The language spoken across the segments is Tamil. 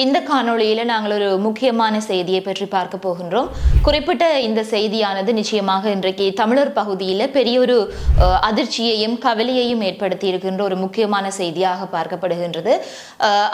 இந்த காணொளியில நாங்கள் ஒரு முக்கியமான செய்தியை பற்றி பார்க்க போகின்றோம். குறிப்பிட்ட இந்த செய்தியானது நிச்சயமாக இன்றைக்கு தமிழர் பகுதியில் பெரிய ஒரு அதிர்ச்சியையும் கவலையையும் ஏற்படுத்தி இருக்கின்ற ஒரு முக்கியமான செய்தியாக பார்க்கப்படுகின்றது.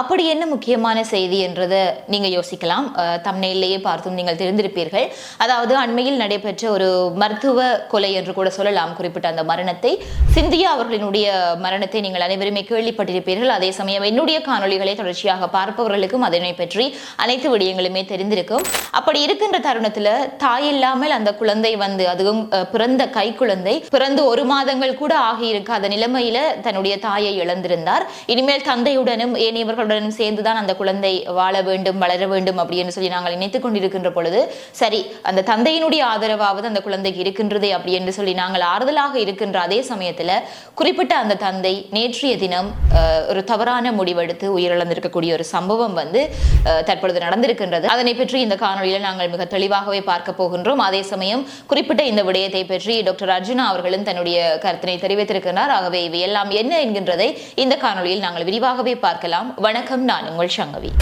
அப்படி என்ன முக்கியமான செய்தி என்றதை நீங்க யோசிக்கலாம். தமிழிலேயே பார்த்தும் நீங்கள் தெரிந்திருப்பீர்கள். அதாவது அண்மையில் நடைபெற்ற ஒரு மருத்துவ கொலை என்று கூட சொல்லலாம். குறிப்பிட்ட அந்த மரணத்தை சிந்தியா அவர்களினுடைய மரணத்தை நீங்கள் அனைவருமே கேள்விப்பட்டிருப்பீர்கள். அதே சமயம் என்னுடைய காணொளிகளை தொடர்ச்சியாக பார்ப்பவர்களுக்கும் அதனை பற்றி அனைத்து விடயங்களுமே தெரிந்திருக்கும். அப்படி இருக்கின்ற தருணத்துல தாய் இல்லாமல் அந்த குழந்தை வந்து அதுவும் பிறந்த கை குழந்தை பிறந்து ஒரு மாதங்கள் கூட ஆகியிருக்காத நிலைமையில தன்னுடைய தாயை இழந்திருந்தார். இனிமேல் தந்தையுடனும் ஏனையவர்களுடனும் சேர்ந்துதான் அந்த குழந்தை வாழ வேண்டும் வளர வேண்டும் அப்படின்னு சொல்லி நாங்கள் நினைத்துக் கொண்டிருக்கின்ற பொழுது சரி அந்த தந்தையினுடைய ஆதரவாவது அந்த குழந்தைக்கு இருக்கின்றதே அப்படி என்று சொல்லி நாங்கள் ஆறுதலாக இருக்கின்ற அதே சமயத்துல குறிப்பிட்ட அந்த தந்தை நேற்றைய தினம் ஒரு தவறான முடிவெடுத்து உயிரிழந்திருக்கக்கூடிய ஒரு சம்பவம் வந்து அஹ், தற்பொழுது நடந்திருக்கின்றது. அதனை பற்றி இந்த காணொலியில் நாங்கள் மிக தெளிவாகவே பார்க்க போகின்றோம். அதே சமயம் குறிப்பிட்ட இந்த விடயத்தை பற்றி டாக்டர் அர்ஜுனா அவர்களும் தன்னுடைய கருத்தினை தெரிவித்திருக்கிறார் ஆகவே இவை எல்லாம் என்ன என்கின்றதை இந்த காணொளியில் நாங்கள் விரிவாகவே பார்க்கலாம். வணக்கம் நான் உங்கள் சங்கவி.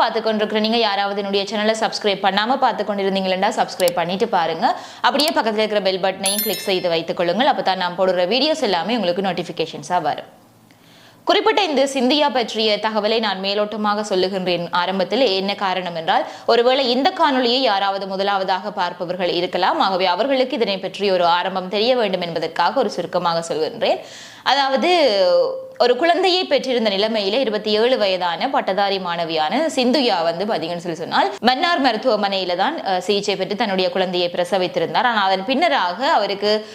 பார்த்து கொண்டிருக்கிற நீங்கள் யாராவது என்னுடைய சேனலை சப்ஸ்கிரைப் பண்ணாமல் பார்த்து கொண்டிருந்தீங்களா சப்ஸ்கிரைப் பண்ணிட்டு பாருங்கள் அப்படியே பக்கத்தில் இருக்கிற பெல் பட்டனையும் கிளிக் செய்து வைத்துக் கொள்ளுங்கள். அப்பதான் நான் போடுற வீடியோஸ் எல்லாமே உங்களுக்கு நோட்டிஃபிகேஷன்ஸாக வரும். குறிப்பிட்ட இந்த சிந்தியா பற்றிய தகவலை நான் மேலோட்டமாக சொல்லுகின்றேன். ஆரம்பத்தில் என்ன காரணம் என்றால் ஒருவேளை இந்த காணொலியை யாராவது முதலாவதாக பார்ப்பவர்கள் இருக்கலாம். ஆகவே அவர்களுக்கு இதனை பற்றி ஒரு ஆரம்பம் தெரிய வேண்டும் என்பதற்காக ஒரு சுருக்கமாக சொல்கின்றேன். அதாவது ஒரு குழந்தையை பெற்றிருந்த நிலைமையில இருபத்தி ஏழு வயதான பட்டதாரி மாணவியான சிந்துயா வந்து பாத்தீங்கன்னு சொல்லி சொன்னால் மன்னார் மருத்துவமனையில தான் சிகிச்சை பெற்று தன்னுடைய குழந்தையை பிரசவித்திருந்தார். ஆனால் அதன் பின்னராக அவருக்கு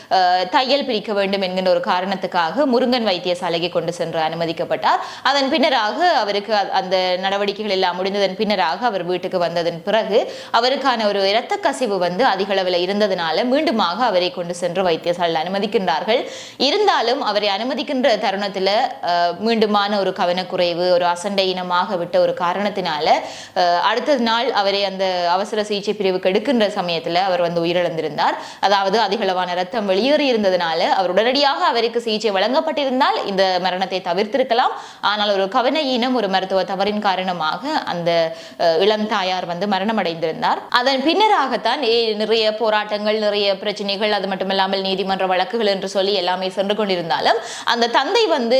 தையல் பிரிக்க வேண்டும் என்கின்ற ஒரு காரணத்துக்காக முருங்கன் வைத்தியசாலைக்கு கொண்டு சென்று அனுமதிக்கப்பட்டார். அதன் பின்னராக அவருக்கு அ- அந்த நடவடிக்கைகள் எல்லாம் முடிந்ததன் பின்னராக அவர் வீட்டுக்கு வந்ததன் பிறகு அவருக்கான ஒரு இரத்த கசிவு வந்து அதிக அளவில் இருந்ததுனால மீண்டுமாக அவரை கொண்டு சென்று வைத்தியசாலையில் அனுமதிக்கின்றார்கள். இருந்தாலும் அவரை அனுமதிக்கின்ற தருணத்தில் மீண்டுமான ஒரு கவனக்குறைவு ஒரு அசண்டை இனமாக விட்ட ஒரு காரணத்தினால அடுத்த நாள் அவரை அந்த அவசர சிகிச்சை பிரிவுக்கு எடுக்கின்ற சமயத்தில் அவர் வந்து உயிரிழந்திருந்தார். அதாவது அதிகளவான ரத்தம் வெளியேறி இருந்ததுனால அவர் உடனடியாக அவருக்கு சிகிச்சை வழங்கப்பட்டிருந்தால் இந்த மரணத்தை தவிர்த்திருக்கலாம். ஆனால் ஒரு கவன ஈனம் ஒரு மருத்துவ தவறின் காரணமாக அந்த இளம் தாயார் வந்து மரணம் அடைந்திருந்தார் அதன் பின்னராகத்தான் நிறைய போராட்டங்கள் நிறைய பிரச்சனைகள் அது மட்டுமில்லாமல் நீதிமன்ற வழக்குகள் என்று சொல்லி எல்லாமே சென்று கொண்டிருந்தாலும் அந்த தந்தை வந்து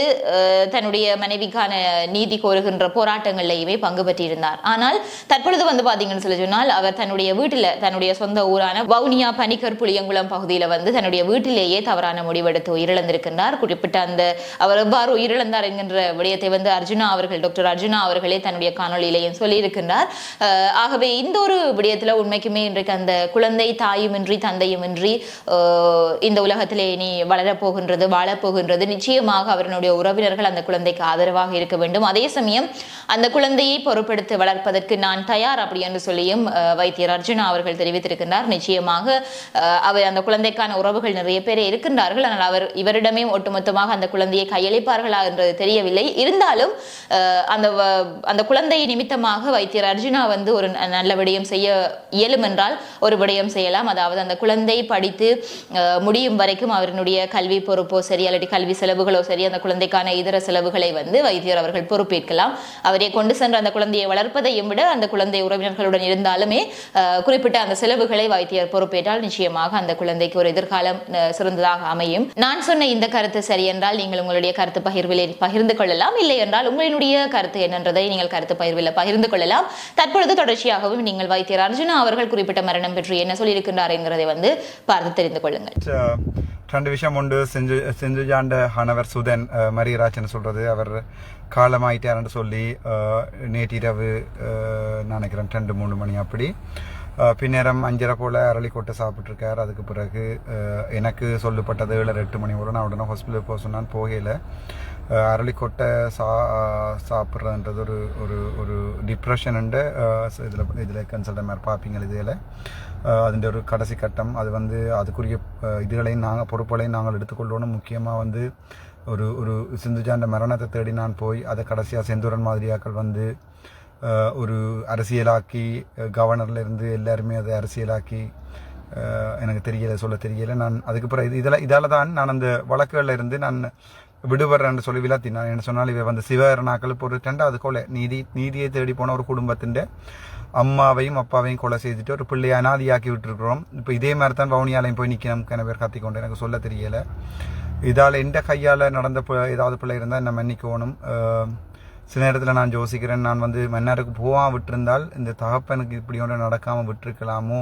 தன்னுடைய மனைவிக்கான நீதி கோருகின்ற போராட்டங்கள்லையுமே பங்கு பெற்றிருந்தார். ஆனால் தற்பொழுது வந்து பாத்தீங்கன்னு சொல்லி சொன்னால் அவர் தன்னுடைய வீட்டில் தன்னுடைய சொந்த ஊரான வவுனியா பனிக்கர் புளியங்குளம் பகுதியில் வந்து தன்னுடைய வீட்டிலேயே தவறான முடிவெடுத்து உயிரிழந்திருக்கின்றார். குறிப்பிட்ட அந்த அவர் எவ்வாறு உயிரிழந்தார் என்கின்ற விடயத்தை வந்து அர்ஜுனா அவர்கள் டாக்டர் அர்ஜுனா அவர்களே தன்னுடைய காணொலியிலேயும் சொல்லியிருக்கின்றார். அஹ், ஆகவே இந்த ஒரு விடயத்துல உண்மைக்குமே இன்றைக்கு அந்த குழந்தை தாயுமின்றி தந்தையுமின்றி இந்த உலகத்திலே இனி வளரப்போகின்றது வாழப்போகின்றது நிச்சயமாக அவர்களுடைய உறவினர்கள் அந்த குழந்தைக்கு ஆதரவாக இருக்க வேண்டும். அதே சமயம் அந்த குழந்தையை பொருட்படுத்தி வளர்ப்பதற்கு நான் தயார் அப்படி என்று சொல்லியும் வைத்தியர் அர்ஜுனா அவர்கள் தெரிவித்திருக்கின்றார். நிச்சயமாக அவர் அந்த குழந்தைக்கான உறவுகள் நிறைய பேர் இருக்கின்றார்கள். ஆனால் அவர் இவரிடமே ஒட்டுமொத்தமாக அந்த குழந்தையை கையளிப்பார்களா என்றது தெரியவில்லை. இருந்தாலும் அந்த வ- அந்த குழந்தையை நிமித்தமாக வைத்தியர் அர்ஜுனா வந்து ஒரு ந- நல்ல விடயம் செய்ய இயலும் என்றால் ஒரு விடயம் செய்யலாம். அதாவது அந்த குழந்தை படித்து முடியும் வரைக்கும் அவருடைய கல்வி பொறுப்போ சரி அல்லது கல்வி செலவுகளோ சரி அந்த குழந்தைக்கான இதர செலவுகளை வந்து வைத்தியர் அவர்கள் பொறுப்பேற்கலாம். அவரை கொண்டு சென்று அந்த குழந்தையை வளர்ப்பதையும் விட அந்த குழந்தை உறவினர்களுடன் இருந்தாலுமே குறிப்பிட்ட அந்த செலவுகளை வைத்தியர் பொறுப்பேற்றால் நிச்சயமாக அந்த குழந்தைக்கு ஒரு எதிர்காலம் சிறந்ததாக அமையும். நான் சொன்ன இந்த கருத்து சரி என்றால் நீங்கள் உங்களுடைய கருத்து பகிர்வில் பகிர்ந்து கொள்ளலாம். இல்லை என்றால் உங்களுடைய கருத்து என்னன்றதை நீங்கள் கருத்து பகிர்வில் பகிர்ந்து கொள்ளலாம். தற்பொழுது தொடர்ச்சியாகவும் நீங்கள் வைத்தியர் அர்ஜுனா அவர்கள் குறிப்பிட்ட மரணம் பற்றி என்ன சொல்லியிருக்கின்றார் என்கிறதை வந்து பார்த்து தெரிந்து கொள்ளுங்கள். ரெண்டு விஷயம் உண்டு. செஞ்சு செஞ்சுஜாண்ட ஹனவர் சுதன் மரியராஜன் சொல்றது? அவர் காலமாயிட்டாருன்னு சொல்லி நேற்றிரவு நினைக்கிறேன் ரெண்டு மூணு மணி அப்படி. பின்னேரம் அஞ்சரை போல் அரளிக்கொட்டை சாப்பிட்ருக்கார் அதுக்கு பிறகு எனக்கு சொல்லப்பட்டது ஏழரை எட்டு மணி வரும் நான் உடனே ஹாஸ்பிட்டலுக்கு போக சொன்னான் போகையில் அரளிக்கொட்டை சா சாப்பிட்றதுன்றது ஒரு ஒரு ஒரு டிப்ரெஷனுண்டு இதில் இதில் கன்சல்டன் மாதிரி பார்ப்பீங்க இதில் அதுன்ற ஒரு கடைசி கட்டம். அது வந்து அதுக்குரிய இதுகளையும் நாங்கள் பொறுப்புகளையும் நாங்கள் எடுத்துக்கொள்ளணும் முக்கியமாக வந்து ஒரு ஒரு சிந்துஜாண்ட மரணத்தை தேடி நான் போய் அதை கடைசியாக செந்தூரன் மாதிரியாக்கள் வந்து ஒரு அரசியலாக்கி கவர்னர்லேருந்து எல்லாருமே அதை அரசியலாக்கி எனக்கு தெரியலை சொல்ல தெரியலை. நான் அதுக்கப்புறம் இது இதில் இதால் தான் நான் அந்த வழக்குகளில் இருந்து நான் விடுபடுறேன்னு சொல்லி விளாத்தினான் என்ன சொன்னால் இவ வந்து சிவகரனாக்கள் இப்போ ஒரு ரெண்டாவது கொலை. நீதி நீதியை தேடி போன ஒரு குடும்பத்தின் அம்மாவையும் அப்பாவையும் கொலை செய்துட்டு ஒரு பிள்ளையை அனாதியாக்கி விட்டுருக்குறோம். இப்போ இதே மாதிரி தான் வவுனியாலையும் போய் நிற்கணும் கன பேர் கத்திக்கொண்டு எனக்கு சொல்ல தெரியல. இதால் எந்த கையால் நடந்த ஏதாவது பிள்ளை இருந்தால் என்ன மன்னிக்கணும். சில நேரத்தில் நான் யோசிக்கிறேன். நான் வந்து மன்னருக்கு போவான் விட்டிருந்தால் இந்த தகப்பனுக்கு இப்படி ஒன்று நடக்காமல் விட்டிருக்கலாமோ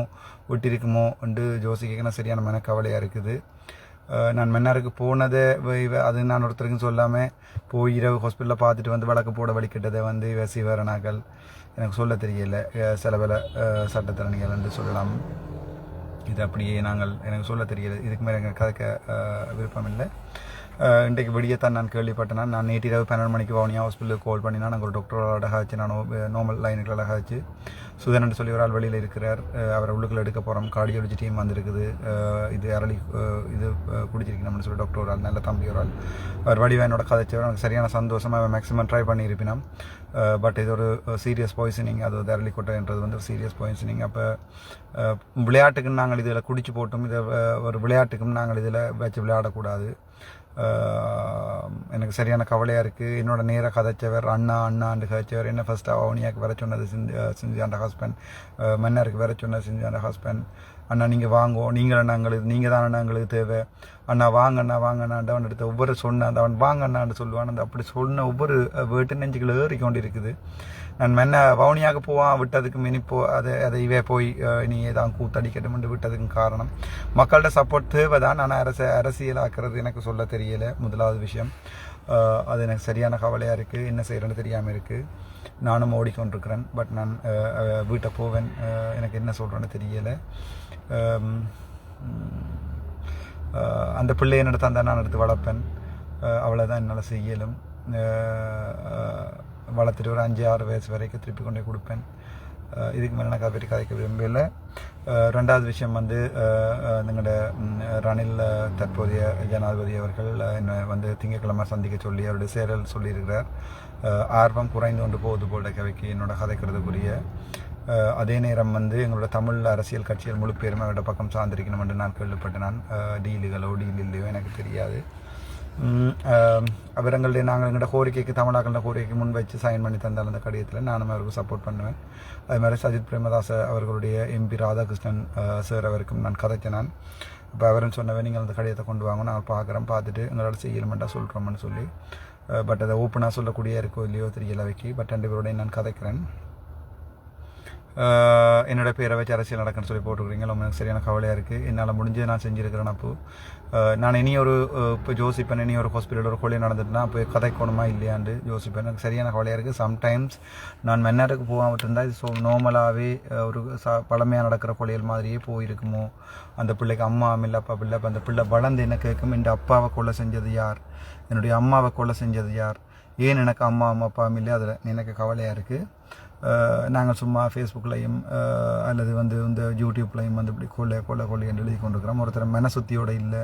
விட்டிருக்குமோ என்று யோசிக்க சரியான மனக்கவலையாக இருக்குது. நான் மன்னாருக்கு போனதை அது நான் ஒருத்தருக்கும் சொல்லாமல் போய் இரவு ஹாஸ்பிட்டலில் பார்த்துட்டு வந்து வழக்கு போட வலிக்கிட்டதை வந்து இவ சிவரணாக்கள் எனக்கு சொல்ல தெரியல. சில பல சட்டத்திறனிகள் என்று சொல்லலாம். இது அப்படியே நாங்கள் எனக்கு சொல்ல தெரியல. இதுக்கு மேலே எனக்கு கதைக்க விருப்பம் இல்லை இன்றைக்கு வெளியே தான் நான் கேள்விப்பட்டேன் நான் நேற்று இரவு பன்னெண்டு மணிக்கு வவுனியா ஹாஸ்பிட்டலுக்கு கால் பண்ணினா நாங்கள் ஒரு டாக்டரோட அழகாச்சு நான் நார்மல் லைனுக்கு அழகாக வச்சு சுதனன் சொல்லி ஒரு ஆள் வெளியில் இருக்கிறார். அவரை உள்ளுக்குள்ள எடுக்க போகிறோம் கார்டியாலஜி டீம் வந்திருக்குது. இது அரளி இது குடிச்சிருக்கணும்னு சொல்லி டாக்டர் ஒரு ஆள் நல்ல தம்பி ஒரு ஆள். அவர் வடிவாயனோட கதைச்சவர் எனக்கு சரியான சந்தோஷமாக மேக்ஸிமம் ட்ரை பண்ணியிருப்பினோம் பட் இது ஒரு சீரியஸ் பாய்சனிங் அது வந்து அரளிக்கொட்டைன்றது வந்து ஒரு சீரியஸ் பாய்சனிங் அப்போ விளையாட்டுக்குன்னு நாங்கள் இதில் குடிச்சு போட்டும். இதை ஒரு விளையாட்டுக்கும் நாங்கள் இதில் வச்சு விளையாடக்கூடாது. எனக்கு சரியான கவலையாக இருக்குது என்னோட நேர கதைச்சவர் அண்ணா அண்ணாண்டு கதைச்சவர் என்ன ஃபஸ்ட்டு அவனியாக்கு வர சொன்னது சிந்தி சிந்தியாண்ட ஹஸ்பண்ட் மன்னருக்கு வர சொன்னது சிந்தியாண்ட ஹஸ்பண்ட் அண்ணா நீங்கள் வாங்கோ. நீங்கள் அண்ணா எங்களுக்கு நீங்கள் தான் அண்ணா எங்களுக்கு தேவை. அண்ணா வாங்க அண்ணா வாங்க அண்ணாண்டு அவன் எடுத்த ஒவ்வொரு சொன்ன அந்த அவன் வாங்க அண்ணான்னு சொல்லுவான். அந்த அப்படி சொன்ன ஒவ்வொரு வேட்டு நெஞ்சுகள் ஏறி கொண்டு இருக்குது நான் மென்ன வவுனியாக போவான் விட்டதுக்கு மினி போ அதை அதை இவே போய் நீ தான் கூத்தடிக்கட்டும் விட்டதுக்கும் காரணம். மக்கள்கிட்ட சப்போர்ட் தேவை தான் நான் அரச அரசியலாக்குறது எனக்கு சொல்ல தெரியலை முதலாவது விஷயம். அது எனக்கு சரியான கவலையாக இருக்குது என்ன செய்கிறேன்னு தெரியாமல் இருக்குது நானும் ஓடிக்கொண்டிருக்கிறேன் பட் நான் வீட்டை போவேன். எனக்கு என்ன சொல்கிறேன்னு தெரியலை. அந்த பிள்ளையை என்னிடத்த அந்த நான் எடுத்து வளர்ப்பேன். அஹ், என்னால் செய்யலும் வளர்த்துட்டு ஒரு அஞ்சு ஆறு வயசு வரைக்கும் திருப்பி கொண்டே கொடுப்பேன். இதுக்கு மேலே நான் கதை கதைக்க விரும்பல ரெண்டாவது விஷயம் வந்து எங்களோட ரணில் தற்போதைய ஜனாதிபதி அவர்கள் என்னை வந்து திங்கட்கிழமை சந்திக்க சொல்லி அவருடைய சேரல் சொல்லியிருக்கிறார். ஆர்வம் குறைந்து கொண்டு போகுது போல கவிக்கு என்னோட கதைக்கிறதுக்குரிய அதே நேரம் வந்து எங்களோட தமிழ் அரசியல் கட்சிகள் முழு பேருமே அவரோட பக்கம் சார்ந்திருக்கணும் என்று நான் கேள்விப்பட்டேன். நான் டீலுகளோ டீல் இல்லையோ எனக்கு தெரியாது. அவரங்களுடைய அவர் நாங்கள் எங்களோட கோரிக்கைக்கு தமிழாக்கள கோரிக்கைக்கு முன் வச்சு சைன் பண்ணி தந்தால் அந்த கடிதத்தில் நானும் அவருக்கு சப்போர்ட் பண்ணுவேன். அதே மாதிரி சஜித் பிரேமதாஸ் அவர்களுடைய எம்பி ராதாகிருஷ்ணன் சார் அவருக்கும் நான் கதைத்தினான் நான் இப்போ அவரும் சொன்னவே நீங்கள் அந்த கடிதத்தை கொண்டு வாங்க நாங்கள் பார்க்குறோம் பார்த்துட்டு எங்களோட செய்யலமெண்ட்டாக சொல்கிறோம்னு சொல்லி. பட் அதை ஓப்பனாக சொல்லக்கூடிய இருக்கோ இல்லையோ தெரியல வைக்கி. பட் ரெண்டு பேருடைய நான் கதைக்கிறேன். என்னோட பேரை வச்சு அரசியல் நடக்குன்னு சொல்லி போட்டுக்கிறீங்க. எனக்கு சரியான கவலையாக இருக்குது என்னால் முடிஞ்சு நான் செஞ்சுருக்கிறேன் அப்போ. நான் இனி ஒரு இப்போ ஜோசிப்பேன் இனி ஒரு ஹாஸ்பிட்டல் ஒரு கொலை நடந்துட்டுனா போய் கதைக்கணுமா இல்லையாண்டு ஜோசிப்பேன் எனக்கு சரியான கவலையாக இருக்குது சம்டைம்ஸ் நான் மென்னருக்கு போகாமல் இருந்தால் இது ஸோ நார்மலாகவே ஒரு ச பழமையாக நடக்கிற கொலைகள் மாதிரியே போயிருக்குமோ? அந்த பிள்ளைக்கு அம்மா இல்லை அப்பா பிள்ளை அப்போ அந்த பிள்ளை வளர்ந்து என்ன கேட்கும்? இந்த அப்பாவை கொலை செஞ்சது யார்? என்னுடைய அம்மாவை கொலை செஞ்சது யார்? ஏன் எனக்கு அம்மா அம்மா அப்பா இல்லை அதில் எனக்கு கவலையாக இருக்குது நாங்கள் சும்மா ஃபேஸ்புக்லையும் அல்லது வந்து இந்த யூடியூப்லையும் வந்து இப்படி கொள்ளை கொள்ளை கொள்ளை என்று எழுதி கொண்டிருக்கிறோம். ஒருத்தர் மனசுத்தியோட இல்லை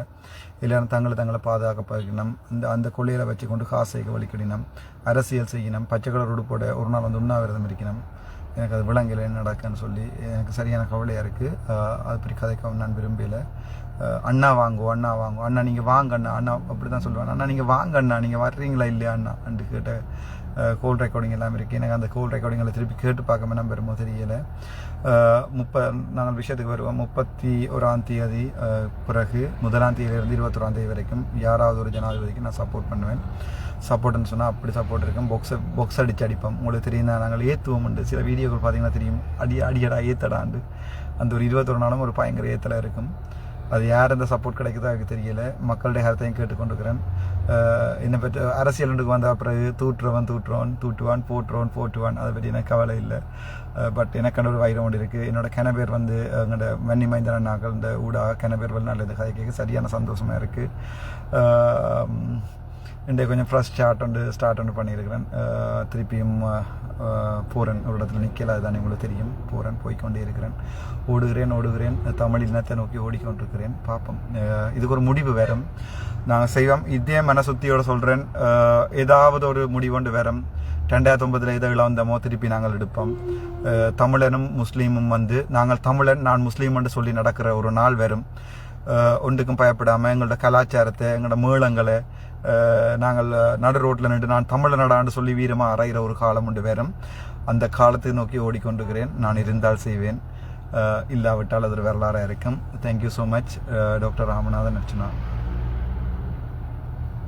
இல்லைன்னா தங்களை தங்களை பாதுகாக்க பழகினோம் இந்த அந்த கொள்ளையில் வச்சு கொண்டு காசைக்கு வலிக்கடினம் அரசியல் செய்யணும் பச்சை கலர் உடுப்போட ஒரு நாள் வந்து உண்ணாவிரதம் இருக்கணும். எனக்கு அது விலங்கில் என்ன நடக்குன்னு சொல்லி எனக்கு சரியான கவலையாக இருக்குது அது பற்றி கதைக்கவும் நான் விரும்பலை. அண்ணா வாங்குவோம் அண்ணா வாங்குவோம் அண்ணா நீங்கள் வாங்க அண்ணா. அண்ணா அப்படி தான் சொல்லுவேன் அண்ணா நீங்கள் வாங்க அண்ணா. நீங்கள் வர்றீங்களா இல்லையா அண்ணா? அண்டு கேட்ட கோல் ரெக்கார்டிங் எல்லாம் இருக்குது எனக்கு அந்த கோல் ரெக்கார்டிங்கில் திருப்பி கேட்டு பார்க்காம நம்ம பெருமோ தெரியலை. முப்ப நாங்கள் விஷயத்துக்கு வருவோம். முப்பத்தி ஓராம் தேதி பிறகு முதலாம் தேதியிலிருந்து இருபத்தொராம் தேதி வரைக்கும் யாராவது ஒரு ஜனாதிபதிக்கு நான் சப்போர்ட் பண்ணுவேன். சப்போர்ட்னு சொன்னால் அப்படி சப்போர்ட் இருக்கும். பொக்ஸை பொக்ஸ் அடித்து அடிப்போம். உங்களுக்கு தெரியும் நாங்கள் ஏற்றுவோம் உண்டு சில வீடியோக்கள் பார்த்தீங்கன்னா தெரியும். அடி அடியடா ஏத்தடாண்டு. அந்த ஒரு இருபத்தொரு நாளும் ஒரு பயங்கர ஏத்தலாக இருக்கும். அது யார் இந்த சப்போர்ட் கிடைக்குதோ எனக்கு தெரியல. மக்களுடைய கருத்தையும் கேட்டுக்கொண்டிருக்கிறேன். என்னை பற்றி அரசியலுக்கு வந்த பிறகு தூற்றுவன் தூற்றுவான் தூட்டுவான் போட்டுருவான் போட்டுவான் அதை பற்றி எனக்கு கவலை இல்லை. பட் எனக்கு ஒரு வைரம் ஒன்று இருக்குது என்னோடய கிணபேர் வந்து எங்களோட வன்னி மைந்தன நாங்கள் இந்த ஊடாக கிணபேர் வெளிநாட்டில் இந்த கதை கேட்க சரியான சந்தோஷமாக இருக்குது இன்றைய கொஞ்சம் ஃப்ரெஷ் ஸ்டார்ட் ஒன்று ஸ்டார்ட் ஒன்று பண்ணியிருக்கிறேன். திருப்பியும் பூரன் போகிறேன் ஒரு இடத்துல நிற்கல அதுதான் உங்களுக்கு தெரியும். போகிறேன் போய்க்கொண்டே இருக்கிறேன். ஓடுகிறேன் ஓடுகிறேன். தமிழ் இனத்தை நோக்கி ஓடிக்கொண்டிருக்கிறேன். பார்ப்போம். இதுக்கு ஒரு முடிவு வரும் நாங்கள் செய்வோம். இதே மனசுத்தியோடு சொல்கிறேன் ஏதாவது ஒரு முடிவொண்டு வரும் ரெண்டாயிரத்தி ஒன்பதில் இதை இழந்தமோ திருப்பி நாங்கள் எடுப்போம். தமிழனும் முஸ்லீமும் வந்து நாங்கள் தமிழன் நான் முஸ்லீம் என்று சொல்லி நடக்கிற ஒரு நாள் வரும் ஒன்றுக்கும் பயப்படாமல் எங்களோட கலாச்சாரத்தை எங்களோட மேளங்களை நாங்கள் நடு ரோட்டில் நின்று நான் தமிழனடான்னு சொல்லி வீரமாக அறைகிற ஒரு காலம் உண்டு வேறும். அந்த காலத்தை நோக்கி ஓடிக்கொண்டிருக்கிறேன். நான் இருந்தால் செய்வேன். இல்லாவிட்டால் அது ஒரு வரலாறாக இருக்கும். Thank you so much doctor Ramanathan Archana.